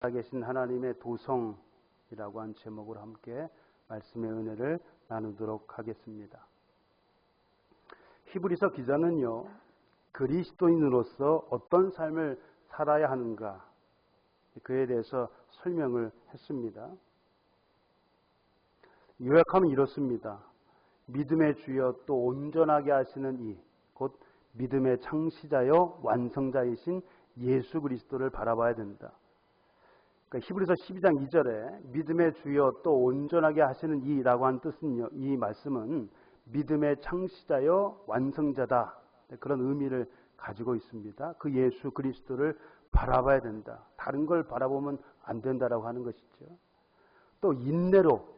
계신 하나님의 도성이라고 한 제목으로 함께 말씀의 은혜를 나누도록 하겠습니다. 히브리서 기자는요, 그리스도인으로서 어떤 삶을 살아야 하는가, 그에 대해서 설명을 했습니다. 요약하면 이렇습니다. 믿음의 주여 또 온전하게 하시는 이, 곧 믿음의 창시자여 완성자이신 예수 그리스도를 바라봐야 된다. 그러니까 히브리서 12장 2절에 믿음의 주여 또 온전하게 하시는 이라고 한 뜻은요. 이 말씀은 믿음의 창시자여 완성자다. 그런 의미를 가지고 있습니다. 그 예수 그리스도를 바라봐야 된다. 다른 걸 바라보면 안 된다라고 하는 것이죠. 또 인내로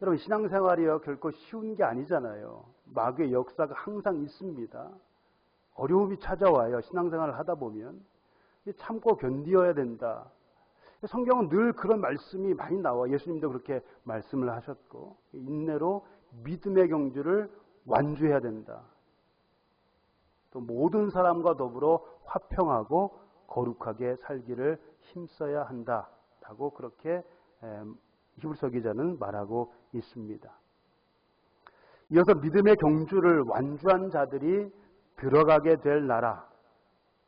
여러분 신앙생활이요 결코 쉬운 게 아니잖아요. 마귀의 역사가 항상 있습니다. 어려움이 찾아와요. 신앙생활을 하다 보면 참고 견디어야 된다. 성경은 늘 그런 말씀이 많이 나와. 예수님도 그렇게 말씀을 하셨고 인내로 믿음의 경주를 완주해야 된다. 또 모든 사람과 더불어 화평하고 거룩하게 살기를 힘써야 한다 라고 그렇게 히브리서 기자는 말하고 있습니다. 이어서 믿음의 경주를 완주한 자들이 들어가게 될 나라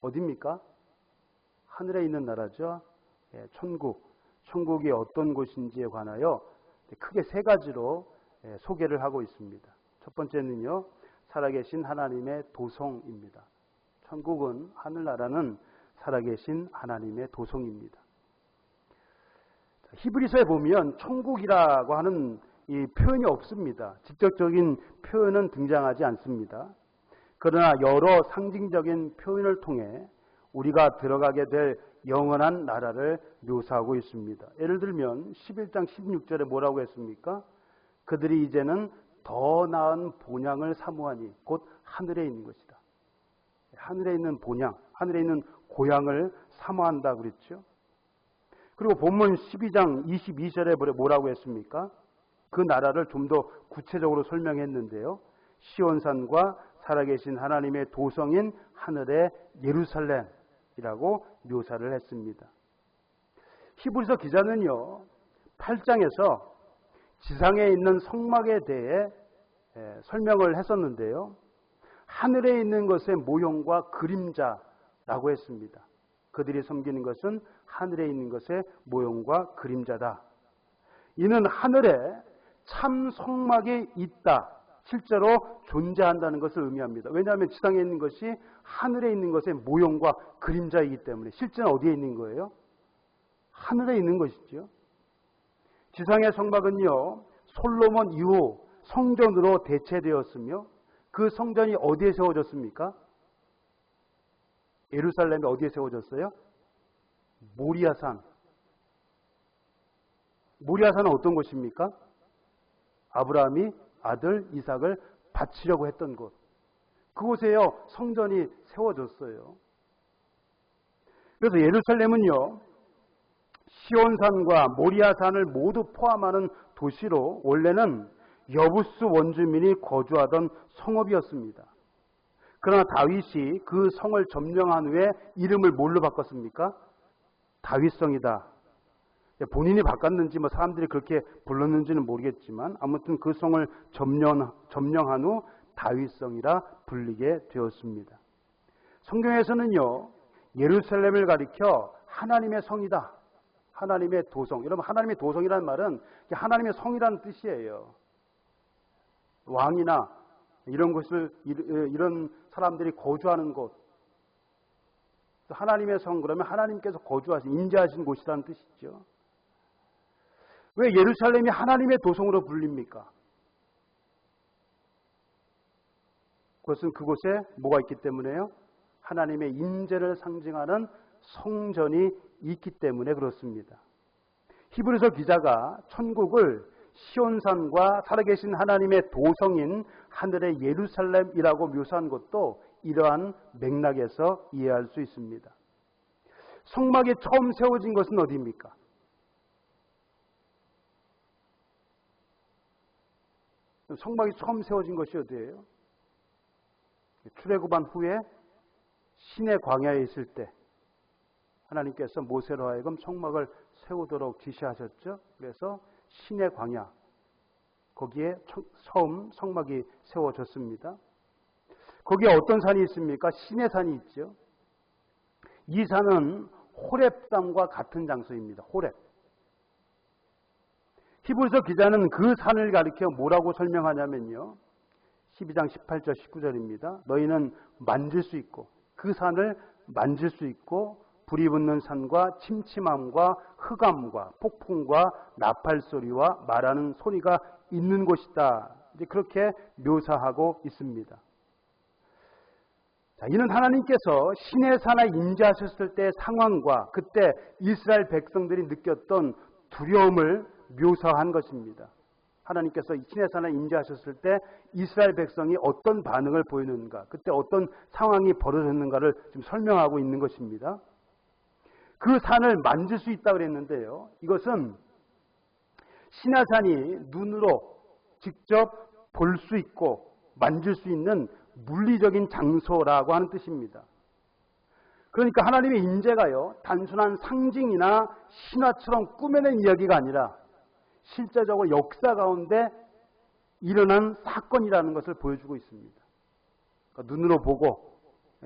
어디입니까? 하늘에 있는 나라죠. 예, 천국. 천국이 어떤 곳인지에 관하여 크게 세 가지로 예, 소개를 하고 있습니다. 첫 번째는요. 살아계신 하나님의 도성입니다. 천국은 하늘나라는 살아계신 하나님의 도성입니다. 히브리서에 보면 천국이라고 하는 이 표현이 없습니다. 직접적인 표현은 등장하지 않습니다. 그러나 여러 상징적인 표현을 통해 우리가 들어가게 될 영원한 나라를 묘사하고 있습니다. 예를 들면 11장 16절에 뭐라고 했습니까? 그들이 이제는 더 나은 본향을 사모하니 곧 하늘에 있는 것이다. 하늘에 있는 본향, 하늘에 있는 고향을 사모한다 그랬죠. 그리고 본문 12장 22절에 뭐라고 했습니까? 그 나라를 좀 더 구체적으로 설명했는데요. 시온산과 살아계신 하나님의 도성인 하늘의 예루살렘 이라고 묘사를 했습니다. 히브리서 기자는요, 8장에서 지상에 있는 성막에 대해 설명을 했었는데요. 하늘에 있는 것의 모형과 그림자라고 했습니다. 그들이 섬기는 것은 하늘에 있는 것의 모형과 그림자다. 이는 하늘에 참 성막이 있다. 실제로 존재한다는 것을 의미합니다. 왜냐하면 지상에 있는 것이 하늘에 있는 것의 모형과 그림자이기 때문에 실제는 어디에 있는 거예요? 하늘에 있는 것이죠. 지상의 성막은요, 솔로몬 이후 성전으로 대체되었으며 그 성전이 어디에 세워졌습니까? 예루살렘에 어디에 세워졌어요? 모리아산. 모리아산은 어떤 곳입니까? 아브라함이 아들 이삭을 바치려고 했던 곳. 그곳에요 성전이 세워졌어요. 그래서 예루살렘은요 시온산과 모리아산을 모두 포함하는 도시로 원래는 여부스 원주민이 거주하던 성읍이었습니다. 그러나 다윗이 그 성을 점령한 후에 이름을 뭘로 바꿨습니까? 다윗성이다. 본인이 바꿨는지 뭐 사람들이 그렇게 불렀는지는 모르겠지만 아무튼 그 성을 점령, 점령한 후 다윗성이라 불리게 되었습니다. 성경에서는요 예루살렘을 가리켜 하나님의 성이다. 하나님의 도성. 여러분 하나님의 도성이라는 말은 하나님의 성이라는 뜻이에요. 왕이나 이런 곳을 이런 사람들이 거주하는 곳. 하나님의 성 그러면 하나님께서 거주하신 임재하신 곳이라는 뜻이죠. 왜 예루살렘이 하나님의 도성으로 불립니까? 그것은 그곳에 뭐가 있기 때문에요? 하나님의 임재를 상징하는 성전이 있기 때문에 그렇습니다. 히브리서 기자가 천국을 시온산과 살아계신 하나님의 도성인 하늘의 예루살렘이라고 묘사한 것도 이러한 맥락에서 이해할 수 있습니다. 성막이 처음 세워진 것은 어디입니까? 성막이 처음 세워진 것이 어디예요? 출애굽한 후에 신의 광야에 있을 때 하나님께서 모세로 하여금 성막을 세우도록 지시하셨죠. 그래서 신의 광야 거기에 처음 성막이 세워졌습니다. 거기에 어떤 산이 있습니까? 신의 산이 있죠. 이 산은 호랩산과 같은 장소입니다. 호랩. 히브리서 기자는 그 산을 가리켜 뭐라고 설명하냐면요. 12장 18절 19절입니다. 너희는 만질 수 있고 그 산을 만질 수 있고 불이 붙는 산과 침침함과 흑암과 폭풍과 나팔 소리와 말하는 소리가 있는 곳이다. 이제 그렇게 묘사하고 있습니다. 자, 이는 하나님께서 신의 산에 임재하셨을 때 상황과 그때 이스라엘 백성들이 느꼈던 두려움을 묘사한 것입니다. 하나님께서 신의 산에 임재하셨을 때 이스라엘 백성이 어떤 반응을 보이는가, 그때 어떤 상황이 벌어졌는가를 좀 설명하고 있는 것입니다. 그 산을 만질 수 있다 그랬는데요. 이것은 신하산이 눈으로 직접 볼 수 있고 만질 수 있는 물리적인 장소라고 하는 뜻입니다. 그러니까 하나님의 임재가요 단순한 상징이나 신화처럼 꾸며낸 이야기가 아니라 실제적으로 역사 가운데 일어난 사건이라는 것을 보여주고 있습니다. 그러니까 눈으로 보고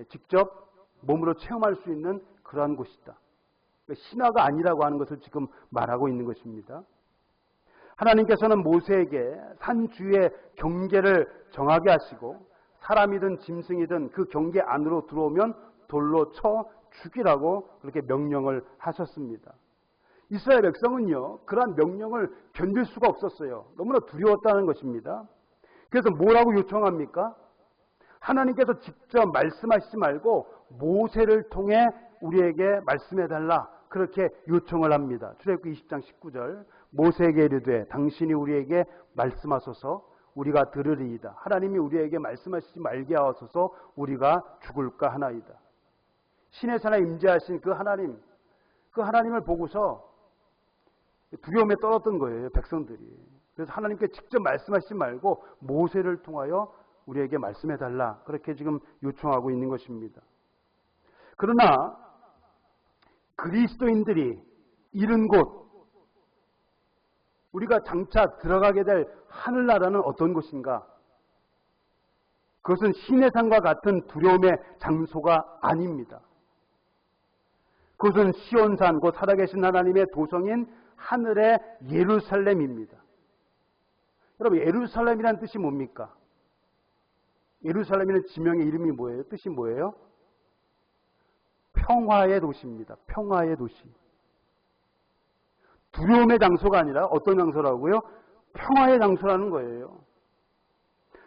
직접 몸으로 체험할 수 있는 그러한 곳이다. 그러니까 신화가 아니라고 하는 것을 지금 말하고 있는 것입니다. 하나님께서는 모세에게 산 주의 경계를 정하게 하시고 사람이든 짐승이든 그 경계 안으로 들어오면 돌로 쳐 죽이라고 그렇게 명령을 하셨습니다. 이스라엘 백성은요, 그러한 명령을 견딜 수가 없었어요. 너무나 두려웠다는 것입니다. 그래서 뭐라고 요청합니까? 하나님께서 직접 말씀하시지 말고 모세를 통해 우리에게 말씀해 달라. 그렇게 요청을 합니다. 출애굽기 20장 19절 모세에게 이르되 당신이 우리에게 말씀하소서 우리가 들으리이다. 하나님이 우리에게 말씀하시지 말게 하소서 우리가 죽을까 하나이다. 신의 산에 임재하신 그 하나님, 그 하나님을 보고서 두려움에 떨었던 거예요, 백성들이. 그래서 하나님께 직접 말씀하시지 말고 모세를 통하여 우리에게 말씀해 달라. 그렇게 지금 요청하고 있는 것입니다. 그러나 그리스도인들이 이른 곳, 우리가 장차 들어가게 될 하늘나라는 어떤 곳인가? 그것은 신의 산과 같은 두려움의 장소가 아닙니다. 그것은 시온산, 곧 살아계신 하나님의 도성인 하늘의 예루살렘입니다. 여러분, 예루살렘이라는 뜻이 뭡니까? 예루살렘이라는 지명의 이름이 뭐예요? 뜻이 뭐예요? 평화의 도시입니다. 평화의 도시. 두려움의 장소가 아니라 어떤 장소라고요? 평화의 장소라는 거예요.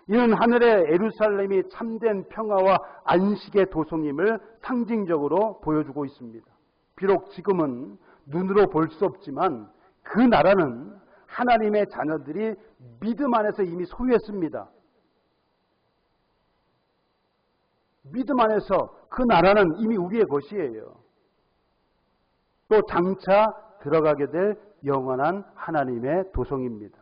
이는 하늘의 예루살렘이 참된 평화와 안식의 도성임을 상징적으로 보여주고 있습니다. 비록 지금은 눈으로 볼 수 없지만 그 나라는 하나님의 자녀들이 믿음 안에서 이미 소유했습니다. 믿음 안에서 그 나라는 이미 우리의 것이에요. 또 장차 들어가게 될 영원한 하나님의 도성입니다.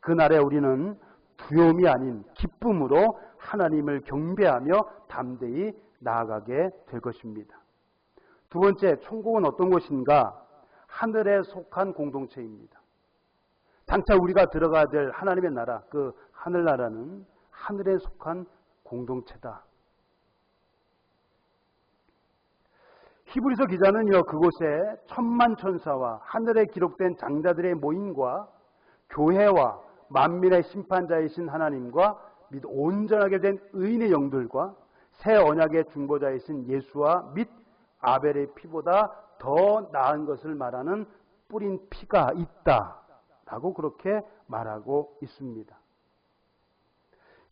그날에 우리는 두려움이 아닌 기쁨으로 하나님을 경배하며 담대히 나아가게 될 것입니다. 두 번째, 천국은 어떤 곳인가? 하늘에 속한 공동체입니다. 장차 우리가 들어가야 될 하나님의 나라, 그 하늘나라는 하늘에 속한 공동체다. 히브리서 기자는요, 그곳에 천만 천사와 하늘에 기록된 장자들의 모임과 교회와 만민의 심판자이신 하나님과 및 온전하게 된 의인의 영들과 새 언약의 중보자이신 예수와 및 아벨의 피보다 더 나은 것을 말하는 뿌린 피가 있다. 라고 그렇게 말하고 있습니다.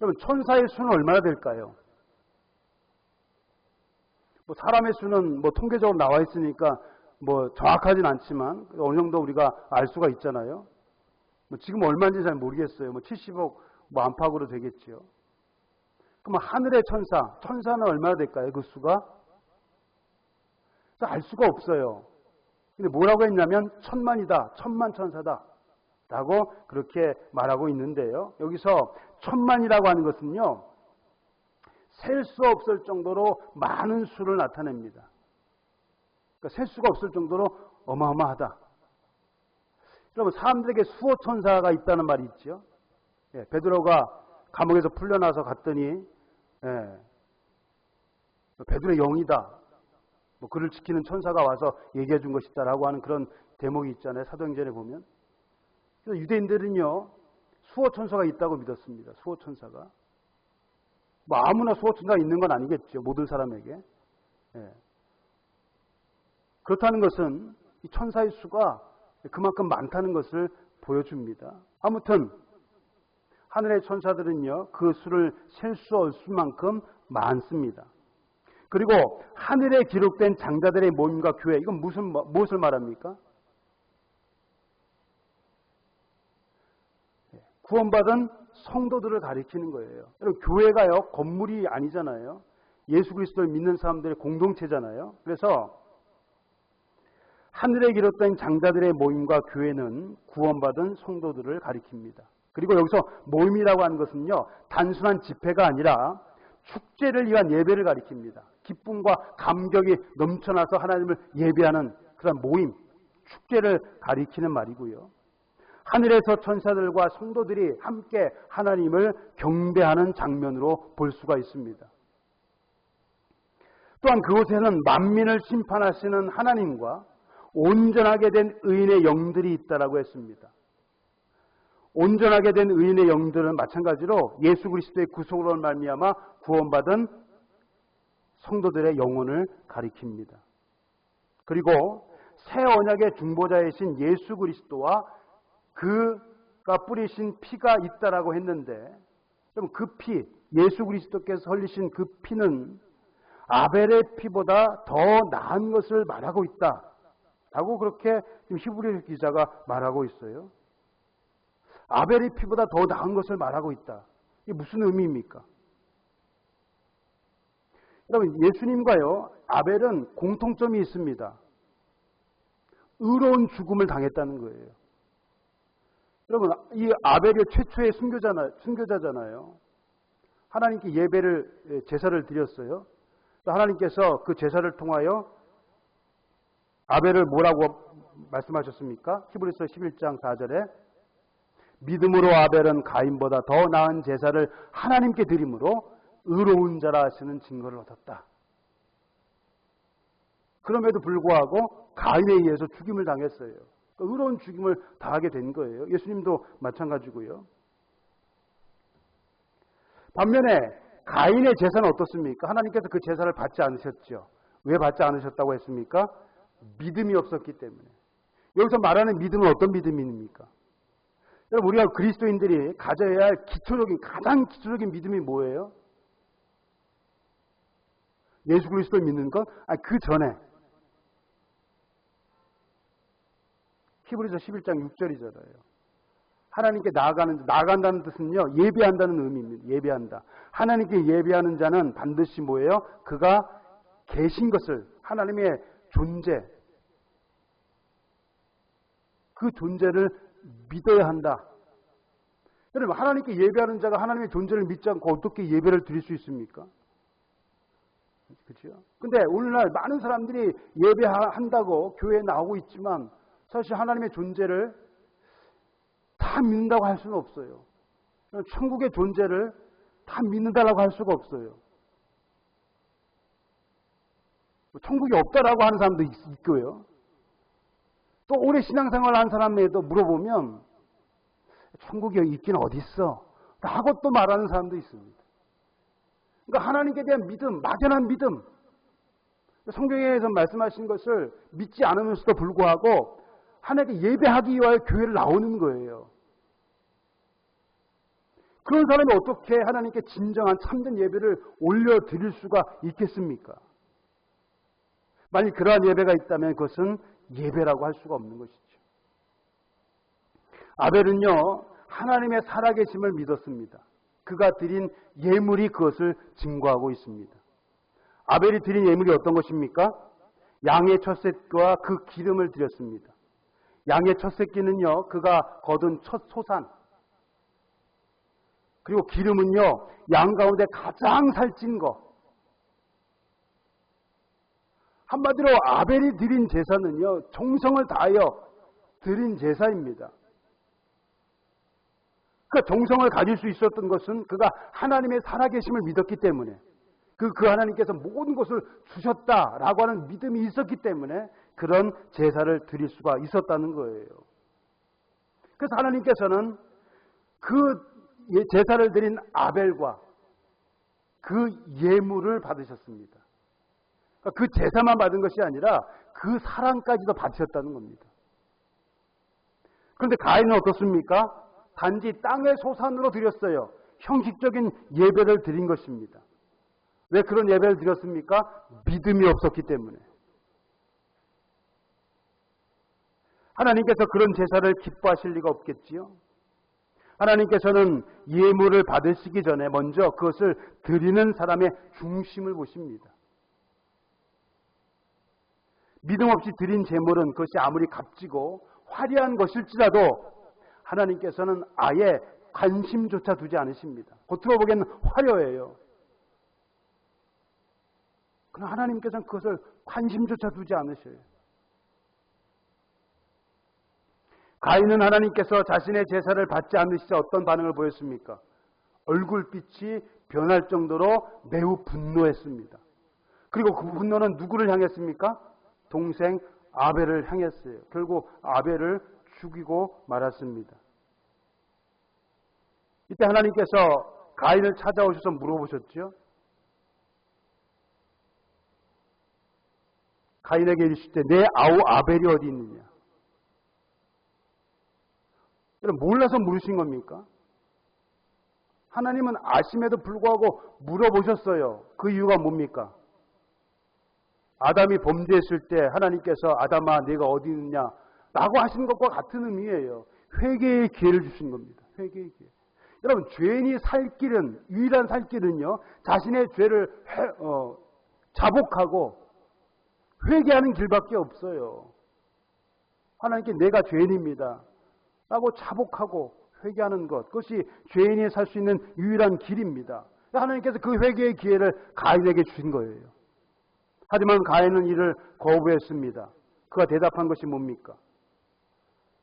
여러분, 천사의 수는 얼마나 될까요? 뭐 사람의 수는 뭐 통계적으로 나와 있으니까 뭐 정확하진 않지만 어느 정도 우리가 알 수가 있잖아요. 뭐 지금 얼마인지 잘 모르겠어요. 뭐 70억 뭐 안팎으로 되겠지요. 그럼 하늘의 천사, 천사는 얼마나 될까요? 그 수가? 알 수가 없어요. 근데 뭐라고 했냐면 천만이다, 천만 천사다. 라고 그렇게 말하고 있는데요. 여기서 천만이라고 하는 것은요. 셀 수 없을 정도로 많은 수를 나타냅니다. 그러니까 셀 수가 없을 정도로 어마어마하다. 여러분 사람들에게 수호 천사가 있다는 말이 있죠. 예, 베드로가 감옥에서 풀려나서 갔더니 예, 베드로의 영이다. 뭐 그를 지키는 천사가 와서 얘기해 준 것이다라고 하는 그런 대목이 있잖아요. 사도행전에 보면. 그래서 유대인들은요. 수호 천사가 있다고 믿었습니다. 수호 천사가. 뭐 아무나 수호 천사가 있는 건 아니겠죠. 모든 사람에게. 예. 그렇다는 것은 이 천사의 수가 그만큼 많다는 것을 보여줍니다. 아무튼 하늘의 천사들은요 그 수를 셀 수 없을 만큼 많습니다. 그리고 하늘에 기록된 장자들의 모임과 교회 이건 무슨 무엇을 말합니까? 예, 구원받은 성도들을 가리키는 거예요. 여러분 교회가요 건물이 아니잖아요. 예수 그리스도를 믿는 사람들의 공동체잖아요. 그래서 하늘에 기록된 장자들의 모임과 교회는 구원받은 성도들을 가리킵니다. 그리고 여기서 모임이라고 하는 것은요, 단순한 집회가 아니라 축제를 위한 예배를 가리킵니다. 기쁨과 감격이 넘쳐나서 하나님을 예배하는 그런 모임, 축제를 가리키는 말이고요. 하늘에서 천사들과 성도들이 함께 하나님을 경배하는 장면으로 볼 수가 있습니다. 또한 그곳에는 만민을 심판하시는 하나님과 온전하게 된 의인의 영들이 있다라고 했습니다. 온전하게 된 의인의 영들은 마찬가지로 예수 그리스도의 구속으로 말미암아 구원받은 성도들의 영혼을 가리킵니다. 그리고 새 언약의 중보자이신 예수 그리스도와 그가 뿌리신 피가 있다라고 했는데 그 피, 예수 그리스도께서 흘리신 그 피는 아벨의 피보다 더 나은 것을 말하고 있다. 라고 그렇게 히브리 기자가 말하고 있어요. 아벨의 피보다 더 나은 것을 말하고 있다. 이게 무슨 의미입니까? 여러분, 예수님과요, 아벨은 공통점이 있습니다. 의로운 죽음을 당했다는 거예요. 여러분, 이 아벨이 최초의 순교자나, 순교자잖아요. 하나님께 예배를, 예, 제사를 드렸어요. 하나님께서 그 제사를 통하여 아벨을 뭐라고 말씀하셨습니까? 히브리서 11장 4절에 믿음으로 아벨은 가인보다 더 나은 제사를 하나님께 드림으로 의로운 자라 하시는 증거를 얻었다. 그럼에도 불구하고 가인에 의해서 죽임을 당했어요. 그 의로운 죽임을 당하게 된 거예요. 예수님도 마찬가지고요. 반면에 가인의 제사는 어떻습니까? 하나님께서 그 제사를 받지 않으셨죠. 왜 받지 않으셨다고 했습니까? 믿음이 없었기 때문에. 여기서 말하는 믿음은 어떤 믿음입니까? 여러분, 우리가 그리스도인들이 가져야 할 기초적인, 가장 기초적인 믿음이 뭐예요? 예수 그리스도를 믿는 것? 아니, 그 전에. 히브리서 11장 6절이잖아요. 하나님께 나아가는, 나아간다는 뜻은요, 예배한다는 의미입니다. 예배한다. 하나님께 예배하는 자는 반드시 뭐예요? 그가 계신 것을, 하나님의 존재, 그 존재를 믿어야 한다. 여러분, 하나님께 예배하는 자가 하나님의 존재를 믿지 않고 어떻게 예배를 드릴 수 있습니까? 그렇죠? 근데 오늘날 많은 사람들이 예배한다고 교회에 나오고 있지만 사실 하나님의 존재를 다 믿는다고 할 수는 없어요. 천국의 존재를 다 믿는다라고 할 수가 없어요. 천국이 없다라고 하는 사람도 있고요. 또 오래 신앙생활 한 사람에도 물어보면 천국이 있긴 어디 있어? 라고 또 말하는 사람도 있습니다. 그러니까 하나님께 대한 믿음, 막연한 믿음. 성경에서 말씀하신 것을 믿지 않으면서도 불구하고 하나님께 예배하기 위하여 교회를 나오는 거예요. 그런 사람이 어떻게 하나님께 진정한 참된 예배를 올려드릴 수가 있겠습니까? 만약 그러한 예배가 있다면 그것은 예배라고 할 수가 없는 것이죠. 아벨은요, 하나님의 살아계심을 믿었습니다. 그가 드린 예물이 그것을 증거하고 있습니다. 아벨이 드린 예물이 어떤 것입니까? 양의 첫 새끼와 그 기름을 드렸습니다. 양의 첫 새끼는요, 그가 거둔 첫 소산. 그리고 기름은요, 양 가운데 가장 살찐 것. 한마디로 아벨이 드린 제사는요, 정성을 다하여 드린 제사입니다. 그 정성을 가질 수 있었던 것은 그가 하나님의 살아계심을 믿었기 때문에 그, 그 하나님께서 모든 것을 주셨다라고 하는 믿음이 있었기 때문에 그런 제사를 드릴 수가 있었다는 거예요. 그래서 하나님께서는 그 예, 제사를 드린 아벨과 그 예물을 받으셨습니다. 그러니까 그 제사만 받은 것이 아니라 그 사랑까지도 받으셨다는 겁니다. 그런데 가인은 어떻습니까? 단지 땅의 소산으로 드렸어요. 형식적인 예배를 드린 것입니다. 왜 그런 예배를 드렸습니까? 믿음이 없었기 때문에. 하나님께서 그런 제사를 기뻐하실 리가 없겠지요. 하나님께서는 예물을 받으시기 전에 먼저 그것을 드리는 사람의 중심을 보십니다. 믿음 없이 드린 제물은 그것이 아무리 값지고 화려한 것일지라도 하나님께서는 아예 관심조차 두지 않으십니다. 겉으로 보기에는 화려해요. 그러나 하나님께서는 그것을 관심조차 두지 않으셔요. 가인은 하나님께서 자신의 제사를 받지 않으시자 어떤 반응을 보였습니까? 얼굴빛이 변할 정도로 매우 분노했습니다. 그리고 그 분노는 누구를 향했습니까? 동생 아벨을 향했어요. 결국 아벨을 죽이고 말았습니다. 이때 하나님께서 가인을 찾아오셔서 물어보셨죠. 가인에게 이르실 때 내 아우 아벨이 어디 있느냐? 몰라서 물으신 겁니까? 하나님은 아심에도 불구하고 물어보셨어요. 그 이유가 뭡니까? 아담이 범죄했을 때 하나님께서 아담아 네가 어디 있느냐 라고 하신 것과 같은 의미예요. 회개의 기회를 주신 겁니다. 회개의 기회. 여러분 죄인이 살 길은 유일한 살 길은요. 자신의 죄를 회, 어, 자복하고 회개하는 길밖에 없어요. 하나님께 내가 죄인입니다. 라고 자복하고 회개하는 것. 그것이 죄인이 살 수 있는 유일한 길입니다. 하나님께서 그 회개의 기회를 가인에게 주신 거예요. 하지만 가인은 이를 거부했습니다. 그가 대답한 것이 뭡니까?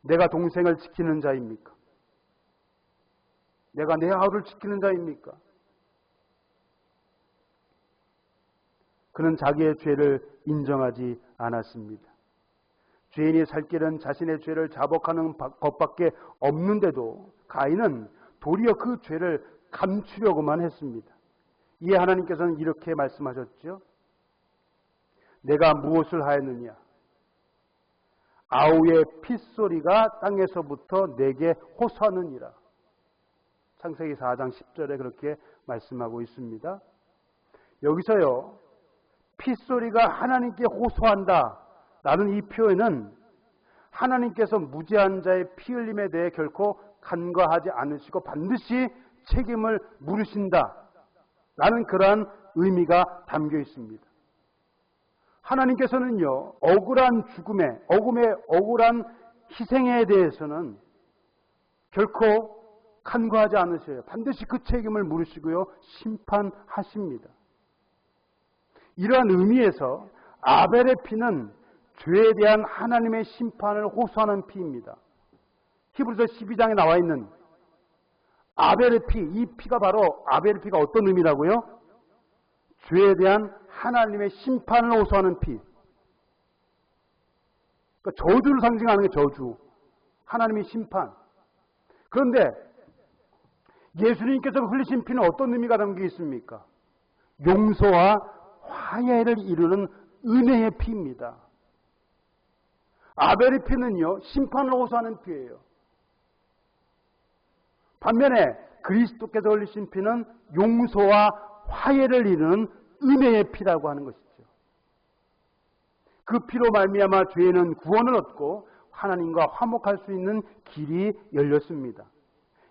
내가 동생을 지키는 자입니까? 내가 내 아우를 지키는 자입니까? 그는 자기의 죄를 인정하지 않았습니다. 죄인이 살 길은 자신의 죄를 자복하는 것밖에 없는데도 가인은 도리어 그 죄를 감추려고만 했습니다. 이에 하나님께서는 이렇게 말씀하셨죠. 내가 무엇을 하였느냐? 아우의 핏소리가 땅에서부터 내게 호소하느니라. 창세기 4장 10절에 그렇게 말씀하고 있습니다. 여기서요. 핏소리가 하나님께 호소한다. 라는 이 표현은 하나님께서 무지한 자의 피 흘림에 대해 결코 간과하지 않으시고 반드시 책임을 물으신다. 라는 그러한 의미가 담겨 있습니다. 하나님께서는요, 억울한 죽음에, 억울의, 억울한 희생에 대해서는 결코 간과하지 않으셔요. 반드시 그 책임을 물으시고요, 심판하십니다. 이러한 의미에서 아벨의 피는 죄에 대한 하나님의 심판을 호소하는 피입니다. 히브리서 12장에 나와 있는 아벨의 피, 이 피가 바로 아벨의 피가 어떤 의미라고요? 죄에 대한 하나님의 심판을 호소하는 피. 그러니까 저주를 상징하는 게 저주. 하나님의 심판. 그런데 예수님께서 흘리신 피는 어떤 의미가 담겨 있습니까? 용서와 화해를 이루는 은혜의 피입니다. 아벨의 피는요, 심판을 호소하는 피예요. 반면에 그리스도께서 흘리신 피는 용서와 화해를 이루는 은혜의 피라고 하는 것이죠. 그 피로 말미암아 죄는 구원을 얻고 하나님과 화목할 수 있는 길이 열렸습니다.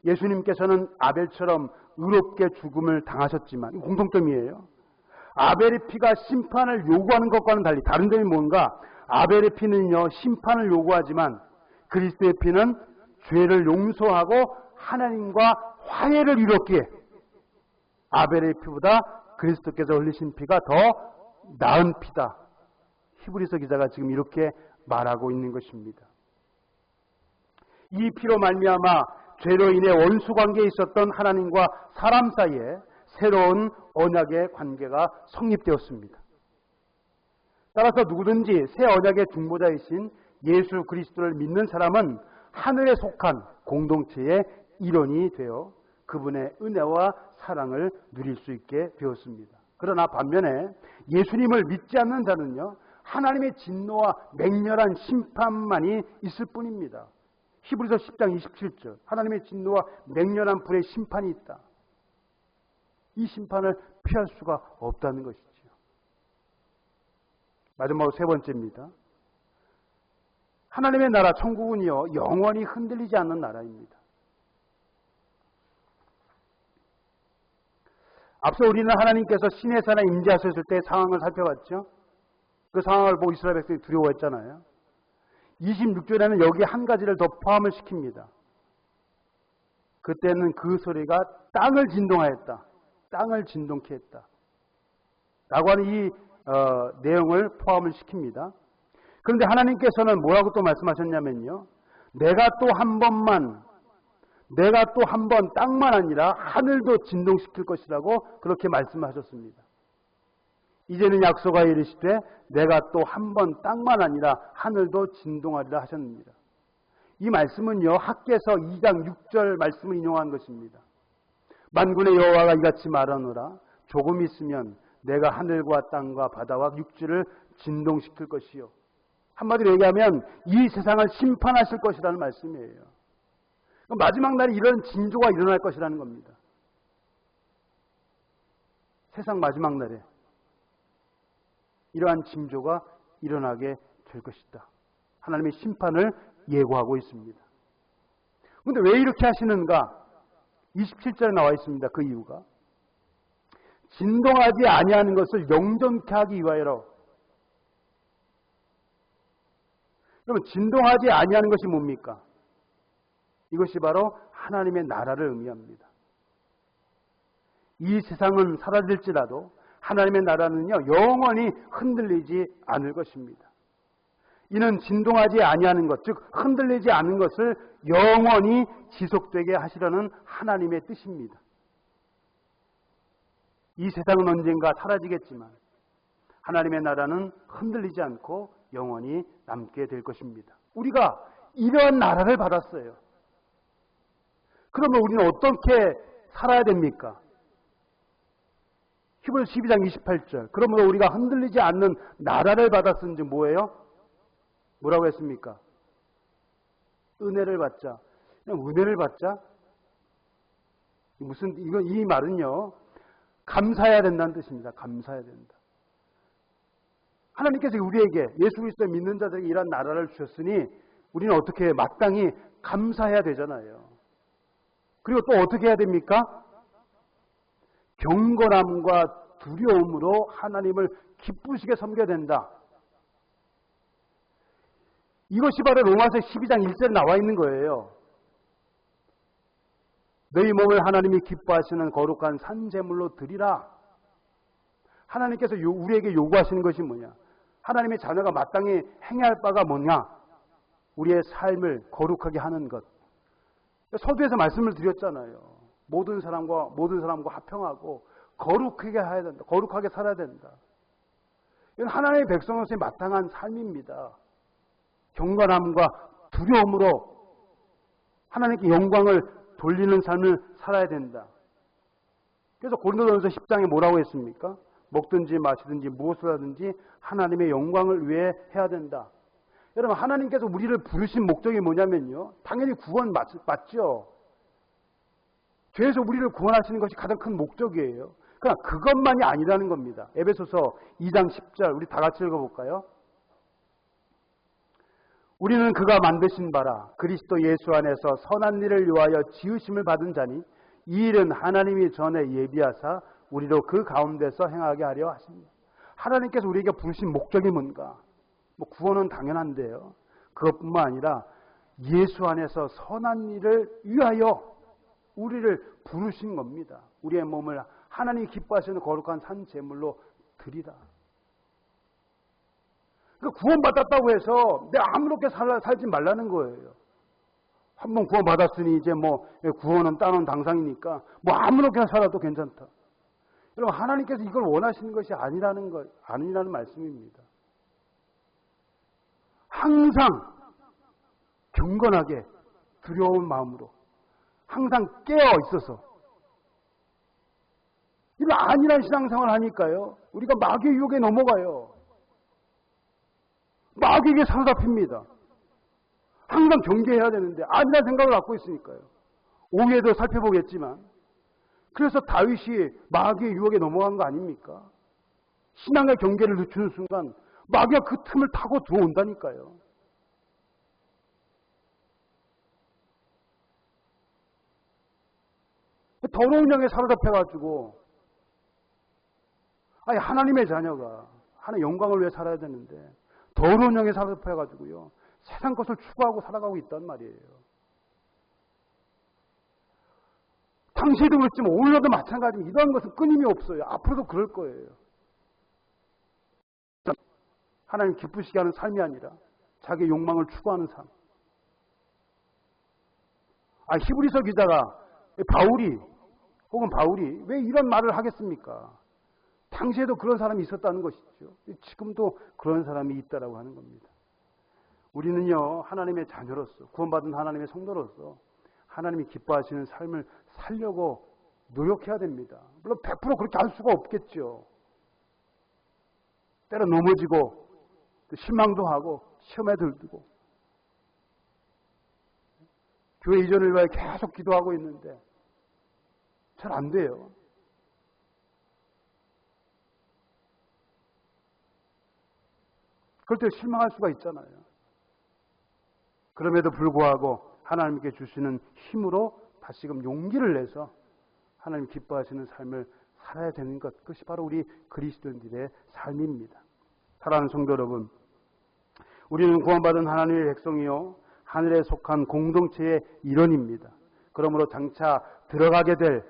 예수님께서는 아벨처럼 의롭게 죽음을 당하셨지만 공통점이에요. 아벨의 피가 심판을 요구하는 것과는 달리 다른 점이 뭔가 아벨의 피는요, 심판을 요구하지만 그리스도의 피는 죄를 용서하고 하나님과 화해를 이뤘기에 아벨의 피보다 그리스도께서 흘리신 피가 더 나은 피다. 히브리서 기자가 지금 이렇게 말하고 있는 것입니다. 이 피로 말미암아 죄로 인해 원수 관계에 있었던 하나님과 사람 사이에 새로운 언약의 관계가 성립되었습니다. 따라서 누구든지 새 언약의 중보자이신 예수 그리스도를 믿는 사람은 하늘에 속한 공동체의 일원이 되어 그분의 은혜와 사랑을 누릴 수 있게 되었습니다. 그러나 반면에 예수님을 믿지 않는 자는요, 하나님의 진노와 맹렬한 심판만이 있을 뿐입니다. 히브리서 10장 27절 하나님의 진노와 맹렬한 불의 심판이 있다. 이 심판을 피할 수가 없다는 것이죠. 마지막으로 세 번째입니다. 하나님의 나라 천국은요 영원히 흔들리지 않는 나라입니다. 앞서 우리는 하나님께서 신의 산에 임재하셨을 때 상황을 살펴봤죠. 그 상황을 보고 이스라엘 백성이 두려워했잖아요. 26절에는 여기 한 가지를 더 포함을 시킵니다. 그때는 그 소리가 땅을 진동하였다. 땅을 진동케 했다. 라고 하는 이 어, 내용을 포함을 시킵니다. 그런데 하나님께서는 뭐라고 또 말씀하셨냐면요. 내가 또 한 번만, 내가 또 한 번 땅만 아니라 하늘도 진동시킬 것이라고 그렇게 말씀하셨습니다. 이제는 약속하 이르시되 내가 또 한 번 땅만 아니라 하늘도 진동하리라 하셨습니다. 이 말씀은요 학계서 2장 6절 말씀을 인용한 것입니다. 만군의 여호와가 이같이 말하노라 조금 있으면 내가 하늘과 땅과 바다와 육지를 진동시킬 것이요. 한마디로 얘기하면 이 세상을 심판하실 것이라는 말씀이에요. 마지막 날에 이런 징조가 일어날 것이라는 겁니다. 세상 마지막 날에 이러한 징조가 일어나게 될 것이다. 하나님의 심판을 예고하고 있습니다. 그런데 왜 이렇게 하시는가? 27절에 나와 있습니다. 그 이유가 진동하지 아니하는 것을 영존케 하기 위하여로. 그러면 진동하지 아니하는 것이 뭡니까? 이것이 바로 하나님의 나라를 의미합니다. 이 세상은 사라질지라도 하나님의 나라는요 영원히 흔들리지 않을 것입니다. 이는 진동하지 아니하는 것, 즉 흔들리지 않는 것을 영원히 지속되게 하시려는 하나님의 뜻입니다. 이 세상은 언젠가 사라지겠지만 하나님의 나라는 흔들리지 않고 영원히 남게 될 것입니다. 우리가 이런 나라를 받았어요. 그러면 우리는 어떻게 살아야 됩니까? 히브리 12장 28절. 그러므로 우리가 흔들리지 않는 나라를 받았은지 뭐예요? 뭐라고 했습니까? 은혜를 받자. 그냥 은혜를 받자? 무슨, 이거, 이 말은요, 감사해야 된다는 뜻입니다. 감사해야 된다. 하나님께서 우리에게 예수 그리스도 믿는 자들에게 이런 나라를 주셨으니 우리는 어떻게 마땅히 감사해야 되잖아요. 그리고 또 어떻게 해야 됩니까? 경건함과 두려움으로 하나님을 기쁘시게 섬겨야 된다. 이것이 바로 로마서 12장 1절에 나와 있는 거예요. 너희 몸을 하나님이 기뻐하시는 거룩한 산재물로 드리라. 하나님께서 우리에게 요구하시는 것이 뭐냐? 하나님의 자녀가 마땅히 행해야 할 바가 뭐냐? 우리의 삶을 거룩하게 하는 것. 서두에서 말씀을 드렸잖아요. 모든 사람과 모든 사람과 합평하고 거룩하게 해야 된다. 거룩하게 살아야 된다. 이건 하나님의 백성으로서의 마땅한 삶입니다. 경건함과 두려움으로 하나님께 영광을 돌리는 삶을 살아야 된다. 그래서 고린도전서 10장에 뭐라고 했습니까? 먹든지 마시든지 무엇을 하든지 하나님의 영광을 위해 해야 된다. 여러분 하나님께서 우리를 부르신 목적이 뭐냐면요. 당연히 구원 맞, 맞죠. 죄에서 우리를 구원하시는 것이 가장 큰 목적이에요. 그러나 그것만이 아니라는 겁니다. 에베소서 2장 10절 우리 다 같이 읽어볼까요? 우리는 그가 만드신 바라 그리스도 예수 안에서 선한 일을 위하여 지으심을 받은 자니 이 일은 하나님이 전에 예비하사 우리로 그 가운데서 행하게 하려 하십니다. 하나님께서 우리에게 부르신 목적이 뭔가? 뭐 구원은 당연한데요. 그것뿐만 아니라 예수 안에서 선한 일을 위하여 우리를 부르신 겁니다. 우리의 몸을 하나님이 기뻐하시는 거룩한 산 제물로 드리라. 그 구원받았다고 해서 내 아무렇게 살, 살지 말라는 거예요. 한번 구원받았으니 이제 뭐 구원은 따놓은 당상이니까 뭐 아무렇게나 살아도 괜찮다. 여러분 하나님께서 이걸 원하시는 것이 아니라는 것 아니라는 말씀입니다. 항상 경건하게 두려운 마음으로 항상 깨어 있어서 이거 아니란 신앙생활 하니까요. 우리가 마귀의 유혹에 넘어가요. 마귀에게 사로잡힙니다. 항상 경계해야 되는데 아니란 생각을 갖고 있으니까요. 오후에도 살펴보겠지만 그래서 다윗이 마귀의 유혹에 넘어간 거 아닙니까? 신앙의 경계를 늦추는 순간 마귀가 그 틈을 타고 들어온다니까요. 더러운 영에 사로잡혀가지고 아니 하나님의 자녀가 하나의 영광을 위해 살아야 되는데 더러운 영에 사로잡혀가지고요 세상 것을 추구하고 살아가고 있단 말이에요. 당시에도 그렇지만 오늘도 마찬가지입니다. 이러한 것은 끊임이 없어요. 앞으로도 그럴 거예요. 하나님 기쁘시게 하는 삶이 아니라 자기 욕망을 추구하는 삶. 아, 히브리서 기자가 바울이 혹은 바울이 왜 이런 말을 하겠습니까? 당시에도 그런 사람이 있었다는 것이죠. 지금도 그런 사람이 있다라고 하는 겁니다. 우리는요, 하나님의 자녀로서, 구원받은 하나님의 성도로서 하나님이 기뻐하시는 삶을 살려고 노력해야 됩니다. 물론 100% 그렇게 할 수가 없겠죠. 때로 넘어지고, 실망도 하고, 시험에 들고, 교회 이전을 위해 계속 기도하고 있는데, 잘 안 돼요. 그럴 때 실망할 수가 있잖아요. 그럼에도 불구하고 하나님께 주시는 힘으로 다시금 용기를 내서 하나님 기뻐하시는 삶을 살아야 되는 것. 그것이 바로 우리 그리스도인들의 삶입니다. 사랑하는 성도 여러분, 우리는 구원받은 하나님의 백성이요. 하늘에 속한 공동체의 일원입니다. 그러므로 장차 들어가게 될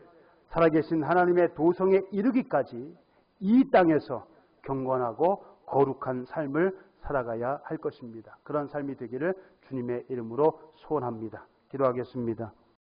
살아계신 하나님의 도성에 이르기까지 이 땅에서 경건하고 거룩한 삶을 살아가야 할 것입니다. 그런 삶이 되기를 주님의 이름으로 소원합니다. 기도하겠습니다.